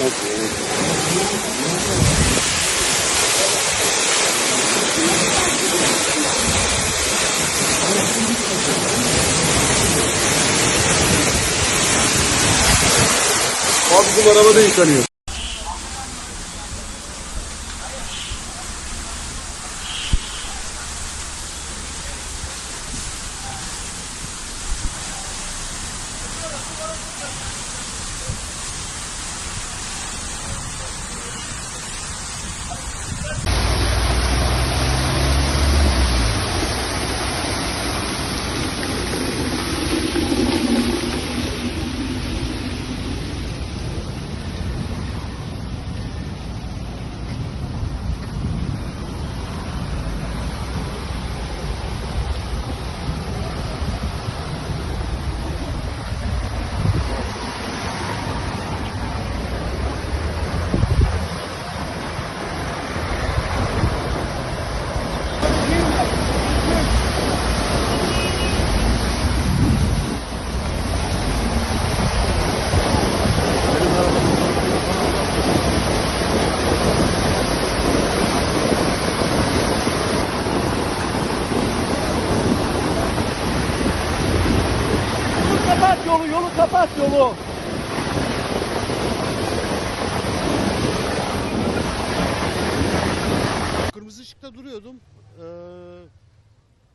Abi bizim araba da yıkanıyor. Yolu yolu kapat yolu. Kırmızı ışıkta duruyordum. Ee,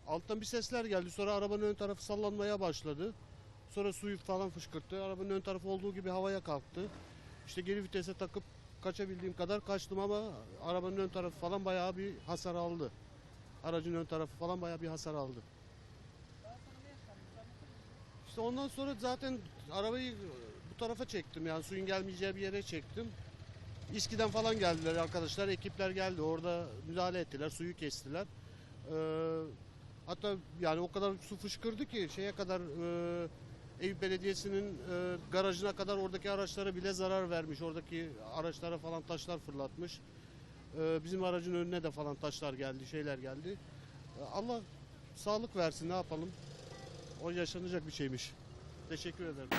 alttan bir sesler geldi. Sonra arabanın ön tarafı sallanmaya başladı. Sonra suyu falan fışkırttı. Arabanın ön tarafı olduğu gibi havaya kalktı. İşte geri vitese takıp kaçabildiğim kadar kaçtım ama arabanın ön tarafı falan bayağı bir hasar aldı. Aracın ön tarafı falan bayağı bir hasar aldı. İşte ondan sonra zaten arabayı bu tarafa çektim yani suyun gelmeyeceği bir yere çektim. İSKİ'den falan geldiler arkadaşlar. Ekipler geldi. Orada müdahale ettiler. Suyu kestiler. Ee, hatta yani o kadar su fışkırdı ki şeye kadar e, Eyüp Belediyesi'nin e, garajına kadar oradaki araçlara bile zarar vermiş. Oradaki araçlara falan taşlar fırlatmış. Ee, bizim aracın önüne de falan taşlar geldi, şeyler geldi. Ee, Allah sağlık versin ne yapalım. O yaşanacak bir şeymiş. Teşekkür ederim.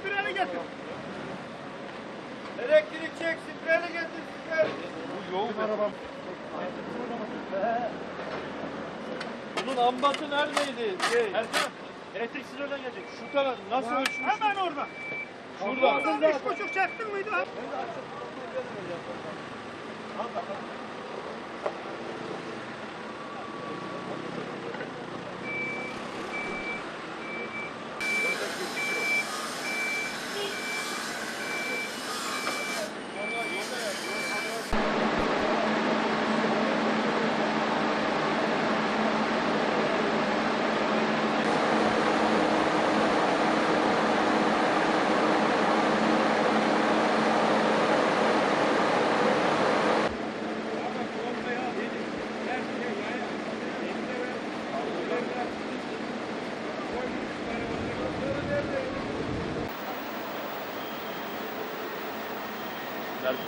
Spirali getir. Elektrik çek, spirali getir. Spirali. Bu yoğun arabam. Bunun ambatı neredeydi? Şey. Erkan, elektriksiz oradan gelecek. Şu taraf nasıl ölçmüş? Hemen orada. Şurada. Oradan üç buçuk çaktın mıydı Claro.